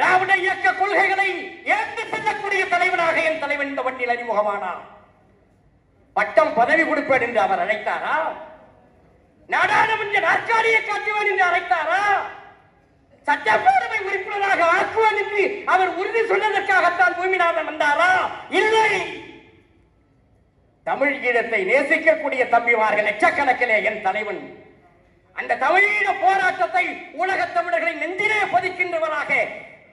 திராவிட இயக்க கொள்கைகளை ஏற்று செல்லக்கூடிய தலைவனாக என் தலைவன் இந்த வண்டியில் அறிமுகமானார். பட்டம் பதவி கொடுப்பேன் என்று அவர் அழைத்தாரா? நாடாளுமன்ற நாற்காலியை காட்டுவேன் என்று அழைத்தாரா? சட்டப்பேரவை உறுப்பினராக ஆக்குவேன் என்று அவர் உறுதி சொன்னதற்காகத்தான் பூமிநாதன் வந்தாரா? இல்லை. தமிழ் ஈழத்தை நேசிக்கக்கூடிய தம்பிமார்கள் லட்சக்கணக்கிலே என் தலைவன். அந்த தமிழீழ போராட்டத்தை உலக தமிழர்களின் நெஞ்சிலே பதிக்கின்றவராக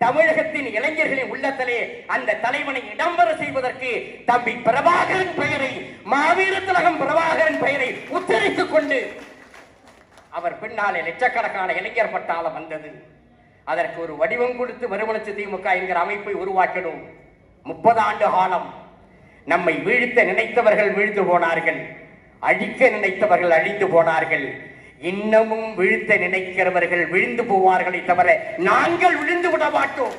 தமிழகத்தின் இளைஞர்களின் உள்ளத்திலே அந்த தலைவனை இடம்பெற செய்வதற்கு தம்பி பிரபாகரன் பெயரை மாவீர திலகம் பிரபாகரன் பெயரை உச்சரித்துக் கொண்டு அவர் பின்னாலே லட்சக்கணக்கான இளைஞர் பட்டாளம் வந்தது. அதற்கு ஒரு வடிவம் கொடுத்து மறுமலர்ச்சி திமுக என்கிற அமைப்பை உருவாக்கணும் முப்பது ஆண்டு காலம் நம்மை வீழ்த்த நினைத்தவர்கள் வீழ்ந்து போனார்கள். அழிக்க நினைத்தவர்கள் அழிந்து போனார்கள். இன்னமும் விழுத்த நினைக்கிறவர்கள் விழுந்து போவார்களே தவிர நாங்கள் விழுந்து விட மாட்டோம்.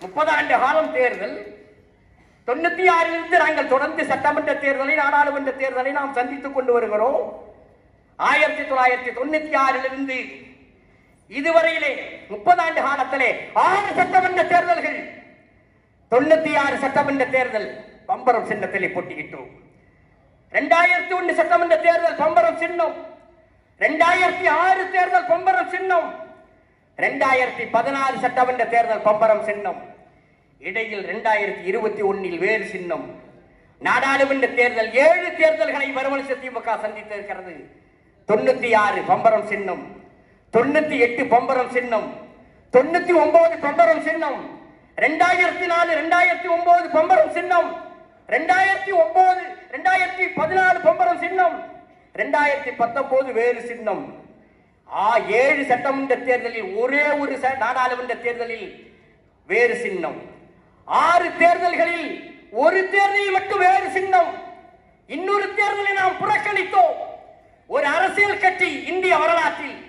முப்பது ஆண்டு காலம் தேர்தல். தொண்ணூத்தி ஆறிலிருந்து நாங்கள் தொடர்ந்து சட்டமன்ற தேர்தலை நாடாளுமன்ற தேர்தலை நாம் சந்தித்துக் கொண்டு வருகிறோம். ஆயிரத்தி தொள்ளாயிரத்தி தொண்ணூத்தி ஆறிலிருந்து இதுவரையிலே முப்பது ஆண்டு காலத்திலே ஆறு சட்டமன்ற தேர்தல்கள். தொண்ணூத்தி ஆறு சட்டமன்ற தேர்தல் பம்பரம் சின்னத்திலே போட்டியிட்டோம். ரெண்டாயிரத்தி ஒன்று சட்டமன்ற தேர்தல் பம்பரம் சின்னம். ரெண்டாயிரத்தி ஆறு தேர்தல் பம்பரம் சின்னம். ரெண்டாயிரத்தி பதினாறு சட்டமன்ற தேர்தல் பம்பரம் சின்னம். இடையில் ரெண்டாயிரத்தி இருபத்தி ஒன்னில் வேறு சின்னம். நாடாளுமன்ற தேர்தல் ஏழு தேர்தல்களை மறுமலர்ச்சி திமுக சந்தித்திருக்கிறது. தொண்ணூத்தி ஆறு பம்பரம் சின்னம். தொண்ணூத்தி எட்டு பம்பரம் சின்னம். தொண்ணூத்தி ஒன்பது பம்பரம் சின்னம். ரெண்டாயிரத்தி நாலு ரெண்டாயிரத்தி ஒன்பது பம்பரம் சின்னம். ரெண்டாயிரத்தி ஒன்பது ரெண்டாயிரத்தி பதினாலு பம்பரம் சின்னம். ரெண்டாயிரத்தி பத்தொன்பது வேறு சின்னம். ஆ ஏழு சட்டமன்ற தேர்தலில் ஒரே ஒரு ச- நாடாளுமன்ற தேர்தலில் வேறு சின்னம். ஆறு தேர்தல்களில் ஒரு தேர்தலில் மட்டும் வேறு சின்னம். இன்னொரு தேர்தலை நாம் புறக்கணித்தோம். ஒரு அரசியல் கட்சி இந்திய வரலாற்றில்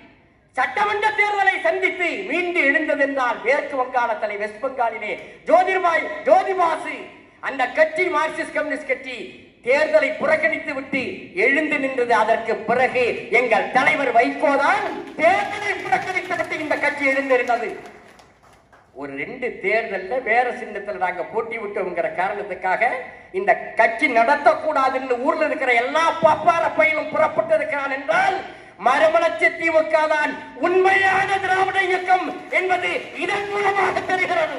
சட்டமன்ற தேர்தலை சந்தித்து மீண்டு எழுந்ததென்றால் மேற்கு தலை வெஸ்ட் பெங்காலிலே ஜோதிர்பாய் ஜோதிபாசு அந்த கட்சி மார்க்சிஸ்ட் கம்யூனிஸ்ட் கட்சி தேர்தலை புறக்கணித்து விட்டு எழுந்து நின்றது அதற்கு பிறகு எங்கள் தலைவர் வைகோதான் தேர்தலை புறக்கணித்து விட்டு இந்த கட்சி எழுந்திருந்தது. ஒரு ரெண்டு தேர்தலில் வேற சின்னத்தில் நாங்கள் போட்டி விட்டோங்கிற காரணத்துக்காக இந்த கட்சி நடத்தக்கூடாதுன்னு ஊர்ல இருக்கிற எல்லா பப்பார பயிலும் புறப்பட்டு இருக்கிறான் என்றால் மறுமலர்ச்சி திமுக தான் உண்மையான திராவிட இயக்கம் என்பது இதன் மூலமாக தெரிகிறது.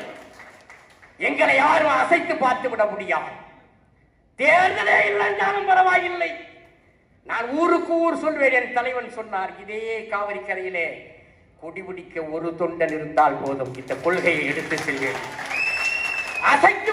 எங்களை யாரும் அசைத்து பார்த்து விட முடியாது. தேர்தலே இல்லைன்னாலும் பரவாயில்லை. நான் ஊருக்கு ஊர் சொல்வேன் என் தலைவன் சொன்னார் இதே காவிரி கரையிலே குடிபிடிக்க ஒரு தொண்டன் இருந்தால் போதும். இந்த கொள்கையை எடுத்து செல்வேன். அசைக்க